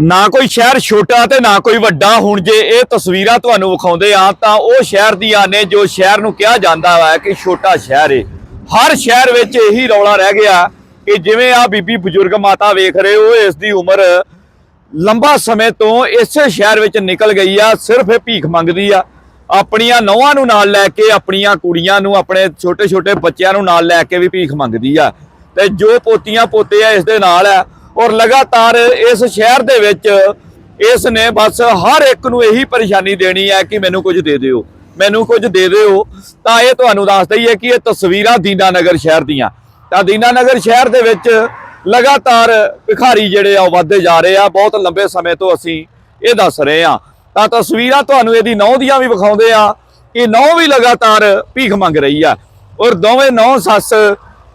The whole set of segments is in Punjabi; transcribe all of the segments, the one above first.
ਨਾ ਕੋਈ ਸ਼ਹਿਰ ਛੋਟਾ ਤੇ ਨਾ ਕੋਈ ਵੱਡਾ। ਹੁਣ ਜੇ ਇਹ ਤਸਵੀਰਾਂ ਤੁਹਾਨੂੰ ਵਿਖਾਉਂਦੇ ਆ ਤਾਂ ਉਹ ਸ਼ਹਿਰ ਦੀਆਂ ਨੇ ਜੋ ਸ਼ਹਿਰ ਨੂੰ ਕਿਹਾ ਜਾਂਦਾ ਹੈ ਕਿ ਛੋਟਾ ਸ਼ਹਿਰ ਏ। ਹਰ ਸ਼ਹਿਰ ਵਿੱਚ ਇਹੀ ਰੌਲਾ ਰਹਿ ਗਿਆ ਕਿ ਜਿਵੇਂ ਆ ਬੀਬੀ ਬਜ਼ੁਰਗ ਮਾਤਾ ਵੇਖ ਰਹੇ ਹੋ, ਇਸ ਦੀ ਉਮਰ ਲੰਬਾ ਸਮੇਂ ਤੋਂ ਇਸੇ ਸ਼ਹਿਰ ਵਿੱਚ ਨਿਕਲ ਗਈ ਆ, ਸਿਰਫ ਇਹ ਭੀਖ ਮੰਗਦੀ ਆ। ਆਪਣੀਆਂ ਨੌਵਾਂ ਨੂੰ ਨਾਲ ਲੈ ਕੇ, ਆਪਣੀਆਂ ਕੁੜੀਆਂ ਨੂੰ, ਆਪਣੇ ਛੋਟੇ ਛੋਟੇ ਬੱਚਿਆਂ ਨੂੰ ਨਾਲ ਲੈ ਕੇ ਵੀ ਭੀਖ ਮੰਗਦੀ ਆ। ਤੇ ਜੋ ਪੋਤੀਆਂ ਪੋਤੇ ਆ, ਇਸ ਦੇ ਨਾਲ ਆ। ਔਰ ਲਗਾਤਾਰ ਇਸ ਸ਼ਹਿਰ ਦੇ ਵਿੱਚ ਇਸ ਨੇ ਬਸ ਹਰ ਇੱਕ ਨੂੰ ਇਹੀ ਪਰੇਸ਼ਾਨੀ ਦੇਣੀ ਹੈ ਕਿ ਮੈਨੂੰ ਕੁਝ ਦੇ ਦਿਓ, ਮੈਨੂੰ ਕੁਝ ਦੇ ਦਿਓ। ਤਾਂ ਇਹ ਤੁਹਾਨੂੰ ਦੱਸ ਦਈਏ ਕਿ ਇਹ ਤਸਵੀਰਾਂ ਦੀਨਾਨਗਰ ਸ਼ਹਿਰ ਦੀਆਂ। ਤਾਂ ਦੀਨਾਨਗਰ ਸ਼ਹਿਰ ਦੇ ਵਿੱਚ ਲਗਾਤਾਰ ਭਿਖਾਰੀ ਜਿਹੜੇ ਆ ਉਹ ਵੱਧਦੇ ਜਾ ਰਹੇ ਆ, ਬਹੁਤ ਲੰਬੇ ਸਮੇਂ ਤੋਂ ਅਸੀਂ ਇਹ ਦੱਸ ਰਹੇ ਆ ਤਾਂ ਤਸਵੀਰਾਂ ਤੁਹਾਨੂੰ ਇਹਦੀ ਨੌ ਦੀਆਂ ਵੀ ਵਿਖਾਉਂਦੇ ਆ ਕਿ ਨੌ ਵੀ ਲਗਾਤਾਰ ਭੀਖ ਮੰਗ ਰਹੀ ਆ। ਔਰ ਦੋਵੇਂ ਨੌ ਸੱਸ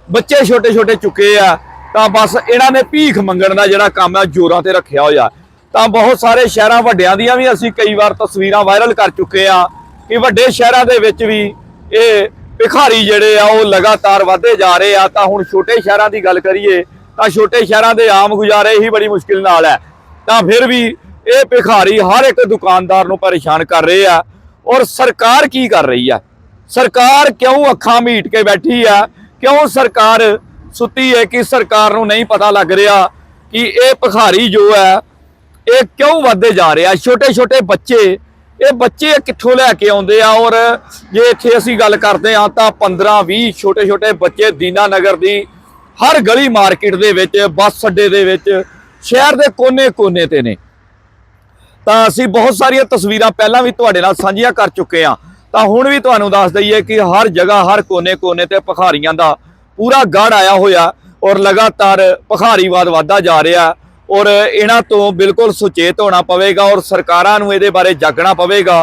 ਬੱਚੇ ਛੋਟੇ ਛੋਟੇ ਚੁੱਕੇ ਆ। ਤਾਂ ਬਸ ਇਹਨਾਂ ਨੇ ਭੀਖ ਮੰਗਣ ਦਾ ਜਿਹੜਾ ਕੰਮ ਆ, ਜੋਰਾਂ ਤੇ ਰੱਖਿਆ ਹੋਇਆ। ਤਾਂ ਬਹੁਤ ਸਾਰੇ ਸ਼ਹਿਰਾਂ ਵੱਡਿਆਂ ਦੀਆਂ ਵੀ ਅਸੀਂ ਕਈ ਵਾਰ ਤਸਵੀਰਾਂ ਵਾਇਰਲ ਕਰ ਚੁੱਕੇ ਆ ਕਿ ਵੱਡੇ ਸ਼ਹਿਰਾਂ ਦੇ ਵਿੱਚ ਵੀ ਇਹ ਭਿਖਾਰੀ ਜਿਹੜੇ ਆ, ਉਹ ਲਗਾਤਾਰ ਵਧਦੇ ਜਾ ਰਹੇ ਆ। ਤਾਂ ਹੁਣ ਛੋਟੇ ਸ਼ਹਿਰਾਂ ਦੀ ਗੱਲ ਕਰੀਏ, ਤਾਂ ਛੋਟੇ ਸ਼ਹਿਰਾਂ ਦੇ ਆਮ ਗੁਜ਼ਾਰੇ ਹੀ ਬੜੀ ਮੁਸ਼ਕਿਲ ਨਾਲ ਹੈ। ਤਾਂ ਫਿਰ ਵੀ ਇਹ ਭਿਖਾਰੀ ਹਰ ਇੱਕ ਦੁਕਾਨਦਾਰ ਨੂੰ ਪਰੇਸ਼ਾਨ ਕਰ ਰਹੇ ਆ। ਔਰ ਸਰਕਾਰ ਕੀ ਕਰ ਰਹੀ ਆ? ਸਰਕਾਰ ਕਿਉਂ ਅੱਖਾਂ ਮੀਟ ਕੇ ਬੈਠੀ ਆ? ਕਿਉਂ ਸਰਕਾਰ ਸੁੱਤੀ ਹੈ ਕਿ ਸਰਕਾਰ ਨੂੰ ਨਹੀਂ ਪਤਾ ਲੱਗ ਰਿਹਾ ਕਿ ਇਹ ਭਿਖਾਰੀ ਜੋ ਹੈ, ਇਹ ਕਿਉਂ ਵੱਧਦੇ ਜਾ ਰਿਹਾ ਛੋਟੇ ਛੋਟੇ ਬੱਚੇ, ਇਹ ਬੱਚੇ ਕਿੱਥੋਂ ਲੈ ਕੇ ਆਉਂਦੇ ਆ? ਔਰ ਜੇ ਇੱਥੇ ਅਸੀਂ ਗੱਲ ਕਰਦੇ ਆ ਤਾਂ 15 20 ਛੋਟੇ ਛੋਟੇ ਬੱਚੇ ਦੀਨਾ ਨਗਰ ਦੀ ਹਰ ਗਲੀ ਮਾਰਕੀਟ ਦੇ ਵਿੱਚ, ਬੱਸ ਅੱਡੇ ਦੇ ਵਿੱਚ, ਸ਼ਹਿਰ ਦੇ ਕੋਨੇ-ਕੋਨੇ ਤੇ ਨੇ। ਤਾਂ ਅਸੀਂ ਬਹੁਤ ਸਾਰੀਆਂ ਤਸਵੀਰਾਂ ਪਹਿਲਾਂ ਵੀ ਤੁਹਾਡੇ ਨਾਲ ਸਾਂਝੀਆਂ ਕਰ ਚੁੱਕੇ ਆ ਤਾਂ ਹੁਣ ਵੀ ਤੁਹਾਨੂੰ ਦੱਸ ਦਈਏ ਕਿ ਹਰ ਜਗ੍ਹਾ, ਹਰ ਕੋਨੇ-ਕੋਨੇ ਤੇ ਭਖਾਰੀਆਂ ਦਾ ਪੂਰਾ ਗੜ ਆਇਆ ਹੋਇਆ ਔਰ ਲਗਾਤਾਰ ਭਖਾਰੀਵਾਦ ਵਾਧਾ ਜਾ ਰਿਹਾ ਔਰ ਇਹਨਾਂ ਤੋਂ ਬਿਲਕੁਲ ਸੁਚੇਤ ਹੋਣਾ ਪਵੇਗਾ ਔਰ ਸਰਕਾਰਾਂ ਨੂੰ ਇਹਦੇ ਬਾਰੇ ਜਾਗਣਾ ਪਵੇਗਾ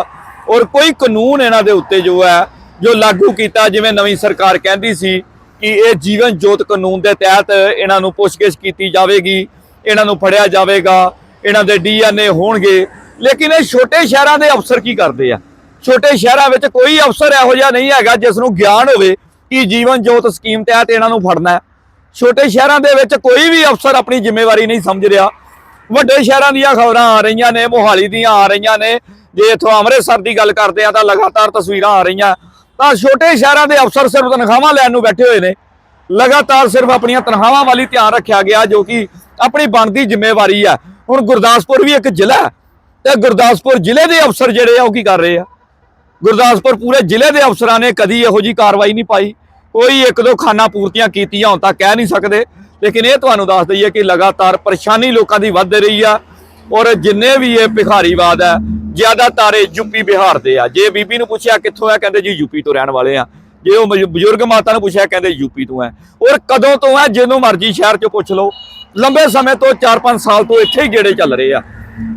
ਔਰ ਕੋਈ ਕਾਨੂੰਨ ਇਹਨਾਂ ਦੇ ਉੱਤੇ ਜੋ ਹੈ, ਜੋ ਲਾਗੂ ਕੀਤਾ ਜਿਵੇਂ ਨਵੀਂ ਸਰਕਾਰ ਕਹਿੰਦੀ ਸੀ ਕਿ ਇਹ ਜੀਵਨ ਜੋਤ ਕਾਨੂੰਨ ਦੇ ਤਹਿਤ ਇਹਨਾਂ ਨੂੰ ਪੁੱਛਗਿੱਛ ਕੀਤੀ ਜਾਵੇਗੀ, ਇਹਨਾਂ ਨੂੰ ਫੜਿਆ ਜਾਵੇਗਾ, ਇਹਨਾਂ ਦੇ ਡੀਐਨਏ ਹੋਣਗੇ, ਲੇਕਿਨ ਇਹ ਛੋਟੇ ਸ਼ਹਿਰਾਂ ਦੇ ਅਫਸਰ ਕੀ ਕਰਦੇ ਆ? ਛੋਟੇ ਸ਼ਹਿਰਾਂ ਵਿੱਚ ਕੋਈ ਅਫਸਰ ਇਹੋ ਜਿਹਾ ਨਹੀਂ ਹੈਗਾ ਜਿਸ ਨੂੰ ਗਿਆਨ ਹੋਵੇ ਕਿ ਜੀਵਨ ਜੋਤ ਸਕੀਮ ਤਹਿਤ ਇਹਨਾਂ ਨੂੰ ਫੜਨਾ ਹੈ। ਛੋਟੇ ਸ਼ਹਿਰਾਂ ਦੇ ਵਿੱਚ ਕੋਈ ਵੀ ਅਫਸਰ ਆਪਣੀ ਜ਼ਿੰਮੇਵਾਰੀ ਨਹੀਂ ਸਮਝ ਰਿਹਾ। ਵੱਡੇ ਸ਼ਹਿਰਾਂ ਦੀਆਂ ਖਬਰਾਂ ਆ ਰਹੀਆਂ ਨੇ, ਮੋਹਾਲੀ ਦੀਆਂ ਆ ਰਹੀਆਂ ਨੇ। ਜੇ ਇਥੋਂ ਅੰਮ੍ਰਿਤਸਰ ਦੀ ਗੱਲ ਕਰਦੇ ਆ ਤਾਂ ਲਗਾਤਾਰ ਤਸਵੀਰਾਂ ਆ ਰਹੀਆਂ। ਤਾਂ ਛੋਟੇ ਸ਼ਹਿਰਾਂ ਦੇ ਅਫਸਰ ਸਿਰਫ ਤਨਖਾਹਾਂ ਲੈਣ ਨੂੰ ਬੈਠੇ ਹੋਏ ਨੇ। ਲਗਾਤਾਰ ਸਿਰਫ ਆਪਣੀਆਂ ਤਨਖਾਹਾਂ ਵਾਲੀ ਧਿਆਨ ਰੱਖਿਆ ਗਿਆ, ਜੋ ਕਿ ਆਪਣੀ ਬਣਦੀ ਜ਼ਿੰਮੇਵਾਰੀ ਆ ਹੁਣ ਗੁਰਦਾਸਪੁਰ ਵੀ ਇੱਕ ਜ਼ਿਲ੍ਹਾ ਹੈ ਤੇ ਗੁਰਦਾਸਪੁਰ ਜ਼ਿਲ੍ਹੇ ਦੇ ਅਫਸਰ ਜਿਹੜੇ ਆ ਉਹ ਕੀ ਕਰ ਰਹੇ ਆ? ਗੁਰਦਾਸਪੁਰ ਪੂਰੇ ਜ਼ਿਲ੍ਹੇ ਦੇ ਅਫਸਰਾਂ ਨੇ ਕਦੀ ਇਹੋ ਜੀ ਕਾਰਵਾਈ ਨਹੀਂ ਪਾਈ। ਕੋਈ ਇੱਕ ਦੋ ਖਾਨਾ ਪੂਰਤੀਆਂ ਕੀਤੀਆਂ ਹੁਣ ਤਾਂ ਕਹਿ ਨਹੀਂ ਸਕਦੇ। ਲੇਕਿਨ ਇਹ ਤੁਹਾਨੂੰ ਦੱਸ ਦਈਏ ਕਿ ਲਗਾਤਾਰ ਪਰੇਸ਼ਾਨੀ ਲੋਕਾਂ ਦੀ ਵੱਧ ਰਹੀ ਆ ਔਰ ਜਿੰਨੇ ਵੀ ਇਹ ਭਿਖਾਰੀਵਾਦ ਹੈ ਜ਼ਿਆਦਾਤਰ ਇਹ ਯੂਪੀ ਬਿਹਾਰ ਦੇ ਆ। ਜੇ ਬੀਬੀ ਨੂੰ ਪੁੱਛਿਆ ਕਿੱਥੋਂ ਆ, ਕਹਿੰਦੇ ਜੀ ਯੂਪੀ ਤੋਂ ਰਹਿਣ ਵਾਲੇ ਆ। ਜੇ ਉਹ ਬਜ਼ੁਰਗ ਮਾਤਾ ਨੂੰ ਪੁੱਛਿਆ, ਕਹਿੰਦੇ ਯੂਪੀ ਤੋਂ ਹੈ ਔਰ ਕਦੋਂ ਤੋਂ ਹੈ ਜਿਹਨੂੰ ਮਰਜ਼ੀ ਸ਼ਹਿਰ ਚ ਪੁੱਛ ਲਓ। ਲੰਬੇ ਸਮੇਂ ਤੋਂ 4-5 ਸਾਲ ਤੋਂ ਇੱਥੇ ਹੀ ਗੇੜੇ ਚੱਲ ਰਹੇ ਆ।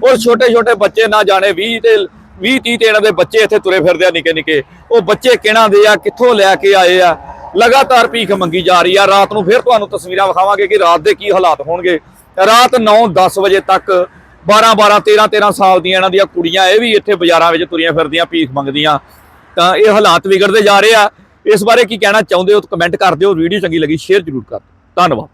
ਔਰ ਛੋਟੇ-ਛੋਟੇ ਬੱਚੇ ਨਾ ਜਾਣੇ 20 ਤੇ 20 30 ਤੇ ਇਹਨਾਂ ਦੇ ਬੱਚੇ ਇੱਥੇ ਤੁਰੇ ਫਿਰਦੇ ਆ ਨਿੱਕੇ ਨਿੱਕੇ। ਉਹ ਬੱਚੇ ਕਿਹਨਾਂ ਦੇ ਆ, ਕਿੱਥੋਂ ਲੈ ਕੇ ਆਏ ਆ? ਲਗਾਤਾਰ ਭੀਖ ਮੰਗੀ ਜਾ ਰਹੀ ਆ। ਰਾਤ ਨੂੰ ਫਿਰ ਤੁਹਾਨੂੰ ਤਸਵੀਰਾਂ ਵਿਖਾਵਾਂਗੇ ਕਿ ਰਾਤ ਦੇ ਕੀ ਹਾਲਾਤ ਹੋਣਗੇ। ਰਾਤ 9-10 ਵਜੇ ਤੱਕ 12-12 13-13 ਸਾਲ ਦੀਆਂ ਇਹਨਾਂ ਦੀਆਂ ਕੁੜੀਆਂ ਇਹ ਵੀ ਇੱਥੇ ਬਾਜ਼ਾਰਾਂ ਵਿੱਚ ਤੁਰੀਆਂ ਫਿਰਦੀਆਂ, ਭੀਖ ਮੰਗਦੀਆਂ। ਤਾਂ ਇਹ ਹਾਲਾਤ ਵਿਗੜਦੇ ਜਾ ਰਹੇ ਆ। ਇਸ ਬਾਰੇ ਕੀ ਕਹਿਣਾ ਚਾਹੁੰਦੇ ਹੋ ਕਮੈਂਟ ਕਰ ਦਿਓ। ਵੀਡੀਓ ਚੰਗੀ ਲੱਗੀ, ਸ਼ੇਅਰ ਜ਼ਰੂਰ ਕਰ ਦਿਓ। ਧੰਨਵਾਦ।